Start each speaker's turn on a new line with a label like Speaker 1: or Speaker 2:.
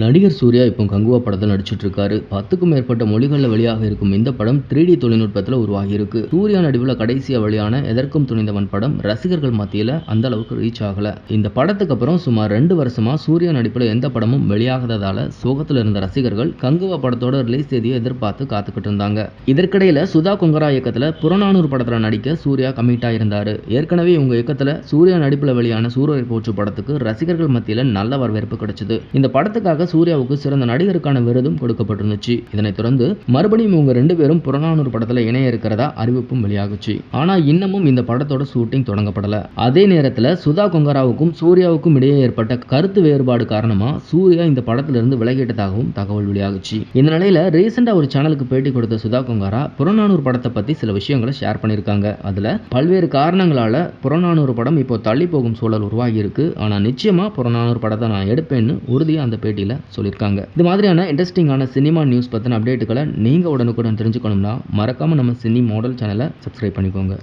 Speaker 1: நடிகர் சூர்யா இப்போ கங்குவா படத்தில் நடிச்சிட்டு இருக்காரு பத்துக்கும் மேற்பட்ட மொழிகளில் வெளியாக இருக்கும் இந்த படம் த்ரீ டி தொழில்நுட்பத்தில் உருவாகியிருக்கு. சூர்யா நடுவில் கடைசியா வெளியான எதற்கும் துணிந்தவன் படம் ரசிகர்கள் மத்தியில் அந்த அளவுக்கு ரீச் ஆகல. இந்த படத்துக்கு அப்புறம் சுமார் ரெண்டு வருஷமா சூர்யா நடிப்பில் எந்த படமும் வெளியாகாததால சோகத்தில் இருந்த ரசிகர்கள் கங்குவா படத்தோட ரிலீஸ் தேதியை எதிர்பார்த்து காத்துக்கிட்டு இருந்தாங்க. இதற்கிடையில சுதா கொங்கரா இயக்கத்தில் புறநானூறு படத்தில் நடிக்க சூர்யா கமிட் ஆயிருந்தாரு. ஏற்கனவே இவங்க இயக்கத்தில் சூர்யா நடிப்பில் வெளியான சூரரை போச்சு படத்துக்கு ரசிகர்கள் மத்தியில் நல்ல வரவேற்பு கிடைச்சது. இந்த படத்துக்காக சூர்யாவுக்கு சிறந்த நடிகருக்கான விருதும் கொடுக்கப்பட்டிருந்துச்சு. இதனைத் தொடர்ந்து மறுபடியும் இவங்க ரெண்டு பேரும் புறநானூறு படத்துல இணைய இருக்கிறதா அறிவிப்பும் வெளியாகுச்சு. ஆனா இன்னமும் இந்த படத்தோட ஷூட்டிங் தொடங்கப்படல. அதே நேரத்துல சுதா கொங்கராவுக்கும் சூர்யாவுக்கும் இடையே ஏற்பட்ட கருத்து வேறுபாடு காரணமா சூர்யா இந்த படத்திலிருந்து விலகிட்டதாகவும் தகவல் வெளியாகுச்சு. இந்த நிலையில ரீசெண்டா ஒரு சேனலுக்கு பேட்டி கொடுத்த சுதா கொங்காரா புறநானூறு படத்தை பத்தி சில விஷயங்களை ஷேர் பண்ணியிருக்காங்க. அதுல பல்வேறு காரணங்களால புறநானூறு படம் இப்போ தள்ளி போகும் சூழல் உருவாகி இருக்கு ஆனா நிச்சயமா புறநானூறு படத்தை நான் எடுப்பேன்னு உறுதியா அந்த பேட்டியில சொல்லியிருக்காங்க. இது மாதிரியான இன்ட்ரெஸ்டிங்கான சினிமா நியூஸ் பத்தின அப்டேட்டுகளை நீங்க உடனுக்குடன் தெரிஞ்சுக்கணும்னா மறக்காம நம்ம சினி மாடல் சேனலை சப்ஸ்கிரைப் பண்ணிக்கோங்க.